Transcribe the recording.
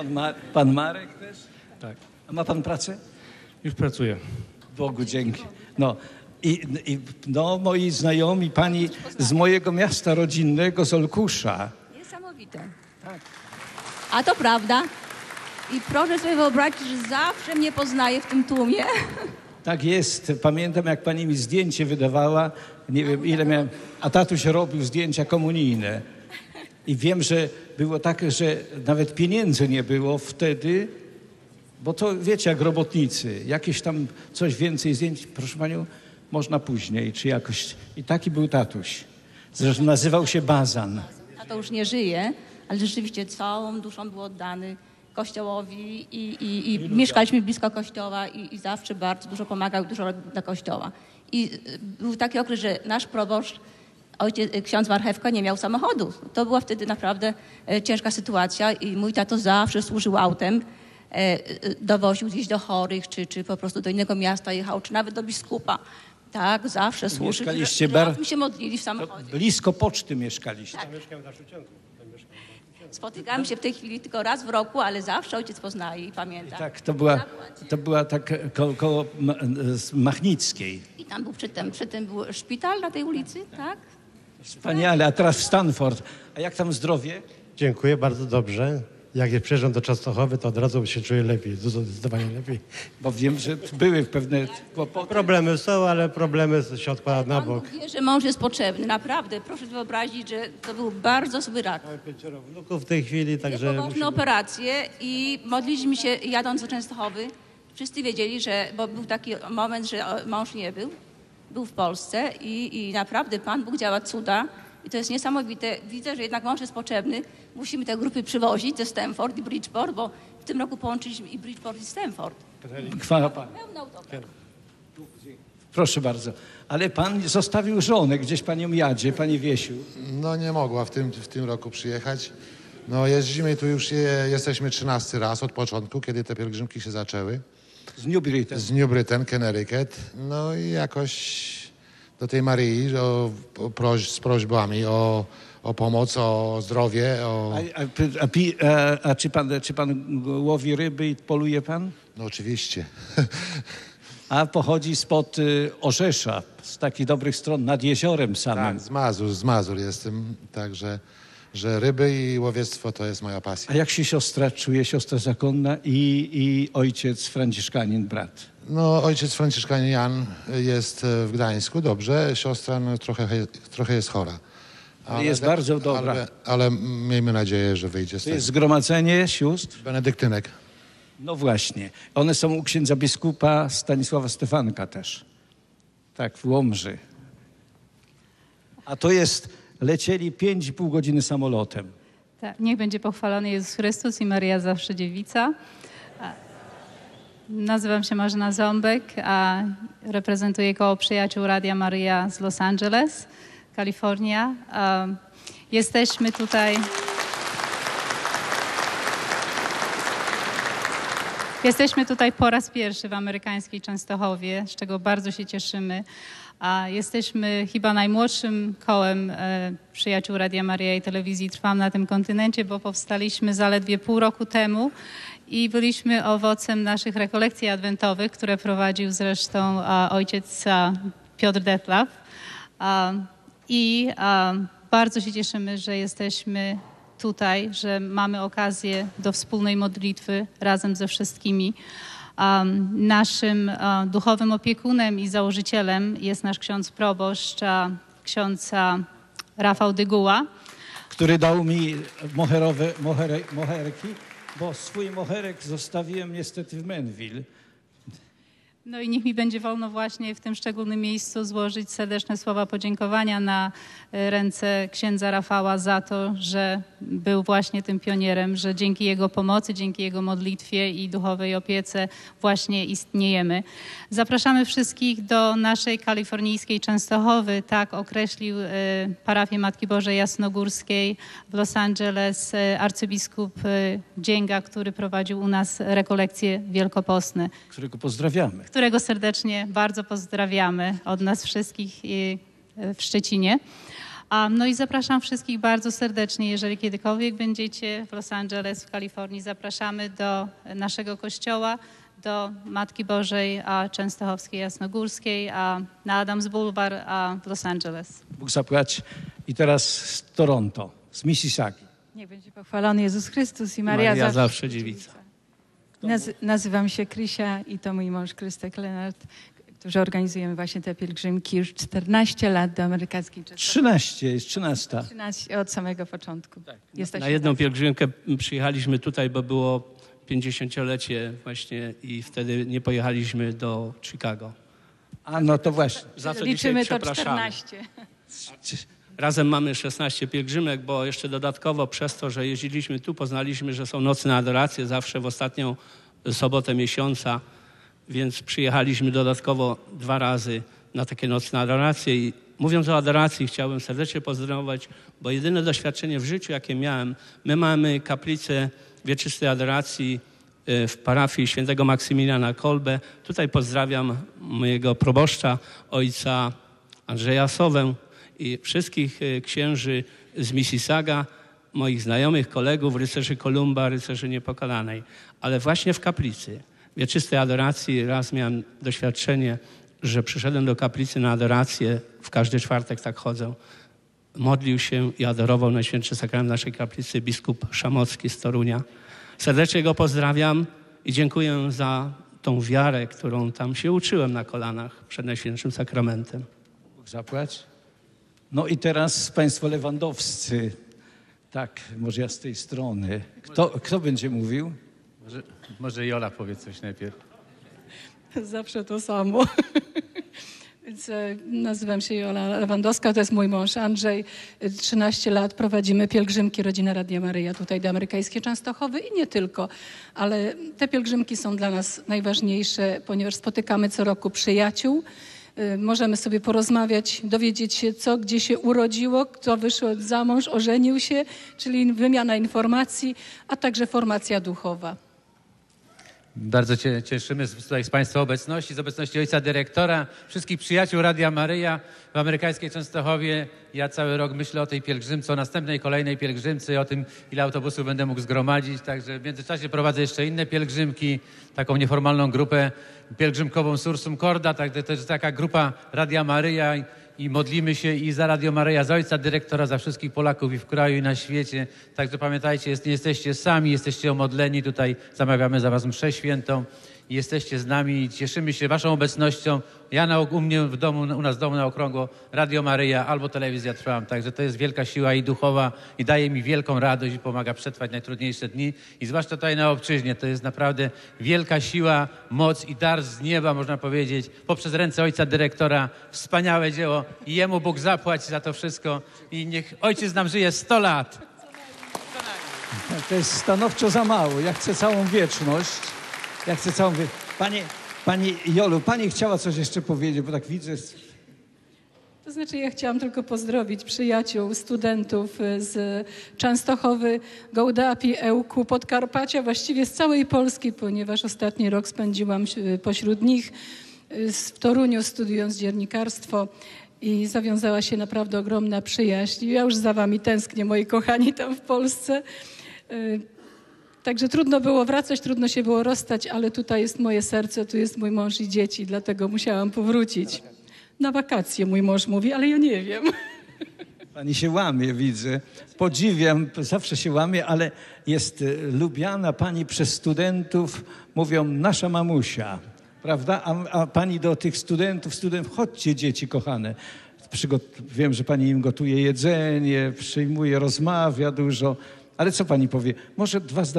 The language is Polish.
Pan, Ma- pan Marek też? Tak, A ma pan pracę? już pracuję. Bogu dzięki. No. I, I no, moi znajomi, pani z mojego miasta rodzinnego, z Olkusza. Niesamowite. A to prawda. I proszę sobie wyobrazić, że zawsze mnie poznaje w tym tłumie. Tak jest. Pamiętam, jak pani mi zdjęcie wydawała. Nie wiem, ile miałem. A tatuś robił zdjęcia komunijne. I wiem, że było tak, że nawet pieniędzy nie było wtedy, bo to wiecie, jak robotnicy. Jakieś tam coś więcej zdjęć, proszę panią, można później, czy jakoś. I taki był tatuś. Zresztą nazywał się Bazan. A to już nie żyje, ale rzeczywiście całą duszą był oddany Kościołowi i, i, i mieszkaliśmy blisko Kościoła i, i zawsze bardzo dużo pomagał, dużo robił dla Kościoła. I y, był taki okres, że nasz proboszcz, ojciec, y, ksiądz Marchewka nie miał samochodu. To była wtedy naprawdę e, ciężka sytuacja i mój tato zawsze służył autem. E, e, dowoził gdzieś do chorych, czy, czy po prostu do innego miasta jechał, czy nawet do biskupa. Tak, zawsze służył. Mieszkaliście bar- się modlili w samochodzie. Blisko poczty mieszkaliście. Spotykamy się w tej chwili tylko raz w roku, ale zawsze ojciec poznaje i pamięta. Tak, to była, to była tak koło, koło Ma- z Machnickiej. I tam był przy tym, przy tym był szpital na tej ulicy, tak? Wspaniale, a teraz Stanford. A jak tam zdrowie? Dziękuję, bardzo dobrze. Jak je przyjeżdżam do Częstochowy, to od razu się czuję lepiej, dużo zdecydowanie lepiej. Bo wiem, że były pewne kłopoty. Problemy są, ale problemy się odkłada na Pan bok. wie, że mąż jest potrzebny, naprawdę. Proszę sobie wyobrazić, że to był bardzo zły rak. Mamy pięcioro wnuków w tej chwili, także poważne musimy... operacje i modliliśmy się jadąc do Częstochowy. Wszyscy wiedzieli, że, bo był taki moment, że mąż nie był, był w Polsce i, i naprawdę Pan Bóg działa cuda. I to jest niesamowite. Widzę, że jednak mąż jest potrzebny. Musimy te grupy przywozić ze Stanford i Bridgeport, bo w tym roku połączyliśmy i Bridgeport i Stanford. Chwała utopia. Proszę bardzo. Ale pan zostawił żonę, gdzieś panią jadzie, panie Wiesiu. No nie mogła w tym, w tym roku przyjechać. No jeździmy tu już, je, jesteśmy 13 raz od początku, kiedy te pielgrzymki się zaczęły. Z New Britain. Z New Britain, Connecticut. No i jakoś do tej Maryi o, o proś, z prośbami o, o pomoc, o zdrowie, o... A, a, a, pi- a, a czy, pan, czy pan łowi ryby i poluje pan? No oczywiście. A pochodzi spod y, Orzesza, z takich dobrych stron nad jeziorem samym. Tak, z Mazur, z Mazur jestem, także że ryby i łowiectwo to jest moja pasja. A jak się siostra czuje, siostra zakonna i, i ojciec franciszkanin, brat? No, ojciec Franciszkanin Jan jest e, w Gdańsku, dobrze. Siostra no, trochę, trochę jest chora. Ale jest bardzo dobra. Ale, ale miejmy nadzieję, że wyjdzie z To tego. jest zgromadzenie sióstr? Benedyktynek. No właśnie. One są u księdza biskupa Stanisława Stefanka też. Tak, w Łomży. A to jest, lecieli 5,5 godziny samolotem. Tak, niech będzie pochwalony Jezus Chrystus i Maria Zawsze Dziewica. Nazywam się Marzena Ząbek, a reprezentuję koło przyjaciół Radia Maria z Los Angeles, Kalifornia. Jesteśmy tutaj... Jesteśmy tutaj po raz pierwszy w amerykańskiej Częstochowie, z czego bardzo się cieszymy. A jesteśmy chyba najmłodszym kołem e, przyjaciół Radia Maria i Telewizji Trwam na tym kontynencie, bo powstaliśmy zaledwie pół roku temu i byliśmy owocem naszych rekolekcji adwentowych, które prowadził zresztą a, ojciec a, Piotr Detlaw. A, I bardzo się cieszymy, że jesteśmy tutaj, że mamy okazję do wspólnej modlitwy razem ze wszystkimi. Um, naszym e, duchowym opiekunem i założycielem jest nasz ksiądz proboszcz, ksiądz Rafał Dyguła. który dał mi moherowe, mohere, moherki, bo swój moherek zostawiłem niestety w Menville. No i niech mi będzie wolno właśnie w tym szczególnym miejscu złożyć serdeczne słowa podziękowania na e, ręce księdza Rafała za to, że był właśnie tym pionierem, że dzięki jego pomocy, dzięki jego modlitwie i duchowej opiece właśnie istniejemy. Zapraszamy wszystkich do naszej kalifornijskiej Częstochowy, tak określił e, parafię Matki Bożej Jasnogórskiej w Los Angeles e, arcybiskup Dzięga, który prowadził u nas rekolekcje wielkopostne którego pozdrawiamy. Którego serdecznie bardzo pozdrawiamy od nas wszystkich i- w Szczecinie. A, no i zapraszam wszystkich bardzo serdecznie, jeżeli kiedykolwiek będziecie w Los Angeles, w Kalifornii, zapraszamy do naszego kościoła, do Matki Bożej a Częstochowskiej Jasnogórskiej a, na Adams Boulevard a, w Los Angeles. Bóg zapłać. I teraz z Toronto, z Mississaugi. Niech będzie pochwalony Jezus Chrystus i Maria, Maria zawsze, zawsze dziewica. Naz- nazywam się Krysia i to mój mąż Krystek Lenart, którzy organizujemy właśnie te pielgrzymki już 14 lat do amerykańskiej Częstochowy. 13, jest 13. 13 od samego początku. Jesteśmy Na jedną pielgrzymkę przyjechaliśmy tutaj, bo było 50-lecie właśnie i wtedy nie pojechaliśmy do Chicago. A no to właśnie. Za co Liczymy to przepraszamy. 14. Razem mamy 16 pielgrzymek, bo jeszcze dodatkowo przez to, że jeździliśmy tu, poznaliśmy, że są nocne adoracje zawsze w ostatnią sobotę miesiąca, więc przyjechaliśmy dodatkowo dwa razy na takie nocne adoracje. I mówiąc o adoracji, chciałbym serdecznie pozdrowić, bo jedyne doświadczenie w życiu, jakie miałem, my mamy kaplicę wieczystej adoracji e, w parafii świętego Maksymiliana Kolbe. Tutaj pozdrawiam mojego proboszcza, ojca Andrzeja Sowę i wszystkich e, księży z Mississauga, moich znajomych, kolegów, rycerzy Kolumba, rycerzy Niepokalanej. Ale właśnie w kaplicy, wieczystej adoracji, raz miałem doświadczenie, że przyszedłem do kaplicy na adorację, w każdy czwartek tak chodzę, modlił się i adorował Najświętszy Sakrament naszej kaplicy biskup Szamocki z Torunia. Serdecznie go pozdrawiam i dziękuję za tą wiarę, którą tam się uczyłem na kolanach przed Najświętszym Sakramentem. Zapłać. No i teraz państwo lewandowscy. Tak, może ja z tej strony. Kto, kto będzie mówił? Może, może Jola powie coś najpierw. Zawsze to samo. Więc e, nazywam się Jola Lewandowska, to jest mój mąż Andrzej. E, 13 lat prowadzimy pielgrzymki Rodzina Radia Maryja tutaj do amerykańskiej Częstochowy i nie tylko. Ale te pielgrzymki są dla nas najważniejsze, ponieważ spotykamy co roku przyjaciół. E, Możemy sobie porozmawiać, dowiedzieć się, co gdzie się urodziło, kto wyszedł za mąż, ożenił się, czyli wymiana informacji, a także formacja duchowa. Bardzo się cieszymy tutaj z Państwa obecności, z obecności ojca dyrektora, wszystkich przyjaciół Radia Maryja w amerykańskiej Częstochowie. Ja cały rok myślę o tej pielgrzymce, o następnej, kolejnej pielgrzymce o tym, ile autobusów będę mógł zgromadzić. Także w międzyczasie prowadzę jeszcze inne pielgrzymki, taką nieformalną grupę pielgrzymkową Sursum Corda, także to jest taka grupa Radia Maryja i- modlimy się i za Radio Maryja, za ojca dyrektora, za wszystkich Polaków i w kraju i na świecie. Także pamiętajcie, jest, nie jesteście sami, jesteście omodleni. Tutaj zamawiamy za was mszę świętą jesteście z nami cieszymy się waszą obecnością. Ja na, u mnie w domu, u nas w domu na okrągło Radio Maryja albo telewizja trwam. Także to jest wielka siła i duchowa i daje mi wielką radość i pomaga przetrwać najtrudniejsze dni. I zwłaszcza tutaj na obczyźnie to jest naprawdę wielka siła, moc i dar z nieba, można powiedzieć, poprzez ręce ojca dyrektora. Wspaniałe dzieło i jemu Bóg zapłać za to wszystko i niech ojciec nam żyje 100 lat. To jest stanowczo za mało. Ja chcę całą wieczność. Ja chcę całą. Pani, pani Jolu, pani chciała coś jeszcze powiedzieć, bo tak widzę. To znaczy, ja chciałam tylko pozdrowić przyjaciół, studentów y, z Częstochowy, Gołdapi, Ełku, Podkarpacia, właściwie z całej Polski, ponieważ ostatni rok spędziłam y, pośród nich y, w Toruniu, studiując dziennikarstwo i zawiązała się naprawdę ogromna przyjaźń. Ja już za wami tęsknię, moi kochani, tam w Polsce. Y, Także trudno było wracać, trudno się było rozstać, ale tutaj jest moje serce, tu jest mój mąż i dzieci, dlatego musiałam powrócić. Na wakacje mój mąż mówi, ale ja nie wiem. Pani się łamie, widzę. Podziwiam, zawsze się łamie, ale jest e, lubiana pani przez studentów, mówią nasza mamusia, prawda? A, a pani do tych studentów, studentów, chodźcie dzieci kochane. Przygot... Wiem, że pani im gotuje jedzenie, przyjmuje, rozmawia dużo, ale co pani powie? Może dwa zdania.